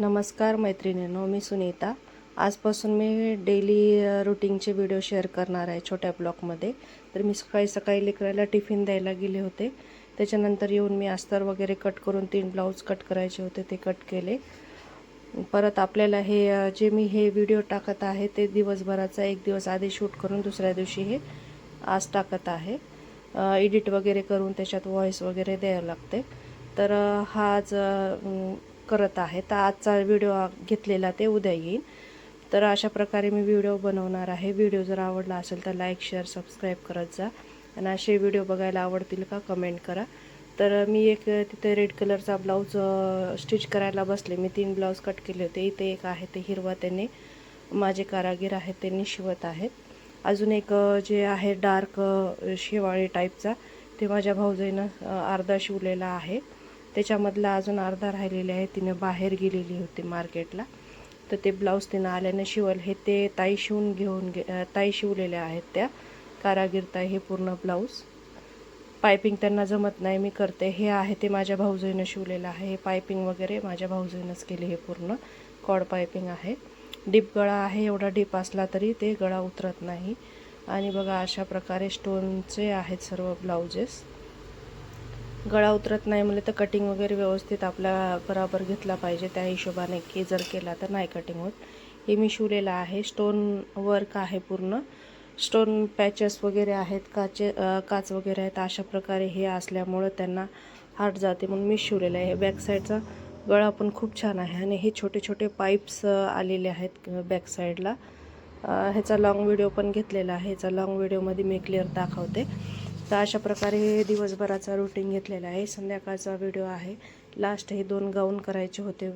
नमस्कार मैत्रिणींनो मी सुनीता. आजपासून मी डेली रुटीनचे व्हिडिओ शेअर करणार आहे छोट्या ब्लॉगमध्ये तर मी सकाळी सकाळी लेकराला टिफिन द्यायला गेले होते. त्याच्यानंतर येऊन मी अस्तर वगैरे कट करून तीन ब्लाऊज कट करायचे होते ते कट केले. परत आपल्याला हे जे मी हे व्हिडिओ टाकत आहे ते दिवसभराचा एक दिवस आधी शूट करून दुसऱ्या दिवशी हे आज टाकत आहे. एडिट वगैरे करून त्याच्यात व्हॉईस वगैरे द्यावं लागते. तर हा आज करत आहे. तर आजचा व्हिडिओ घेतलेला ते उद्या येईल. तर अशा प्रकारे मी व्हिडिओ बनवणार आहे. व्हिडिओ जर आवडला असेल तर लाईक शेअर सबस्क्राईब करत जा. आणि असे व्हिडिओ बघायला आवडतील का कमेंट करा. तर मी एक तिथे रेड कलरचा ब्लाऊज स्टिच करायला बसले. मी तीन ब्लाऊज कट केले होते. इथे एक आहे ते हिरवा त्यांनी माझे कारागीर आहेत त्यांनी शिवत आहेत. अजून एक जे आहे डार्क शेवाळी टाईपचा ते माझ्या भाऊजाईनं अर्धा शिवलेला आहे. त्याच्यामधला अजून अर्धा राहिलेला आहे तिने बाहेर गेलेली होती मार्केटला. तर ते ब्लाऊज तिनं आल्यानं शिवल. हे ते ताई शिवून घेऊन गे ताई शिवलेल्या आहेत त्या. कारागीर ताई हे पूर्ण ब्लाऊज. पायपिंग त्यांना जमत नाही मी करते. हे आहे ते माझ्या भाऊजाईनं शिवलेलं आहे. हे पायपिंग वगैरे माझ्या भाऊजाईनंच केली हे पूर्ण. कॉड पायपिंग आहे. डीप गळा आहे एवढा डीप असला तरी ते गळा उतरत नाही. आणि बघा अशा प्रकारे स्टोनचे आहेत सर्व ब्लाउजेस गळा उतरत नाही म्हणलं तर कटिंग वगैरे व्यवस्थित आपल्या बराबर घेतला पाहिजे त्या हिशोबाने की जर केला तर नाही कटिंग होत. हे मी शिवलेलं आहे. स्टोन वर्क आहे पूर्ण. स्टोन पॅचेस वगैरे आहेत काचे काच वगैरे आहेत अशा प्रकारे हे असल्यामुळं त्यांना हार्ट जाते म्हणून मी शिवलेलं आहे. बॅक साईडचा गळा पण खूप छान आहे आणि हे छोटे छोटे पाईप्स आलेले आहेत बॅक साईडला ह्याचा लाँग व्हिडिओ पण घेतलेला आहे. ह्याचा लाँग व्हिडिओमध्ये मी क्लिअर दाखवते. तर अशा प्रकारे हे दिवसभराचा रुटीन घेतलेला आहे. संध्याकाळचा व्हिडिओ आहे. लास्ट हे दोन गाऊन करायचे होते.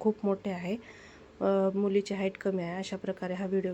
खूप मोठे आहे. मुलीची हाईट कमी आहे. अशा प्रकारे हा व्हिडिओ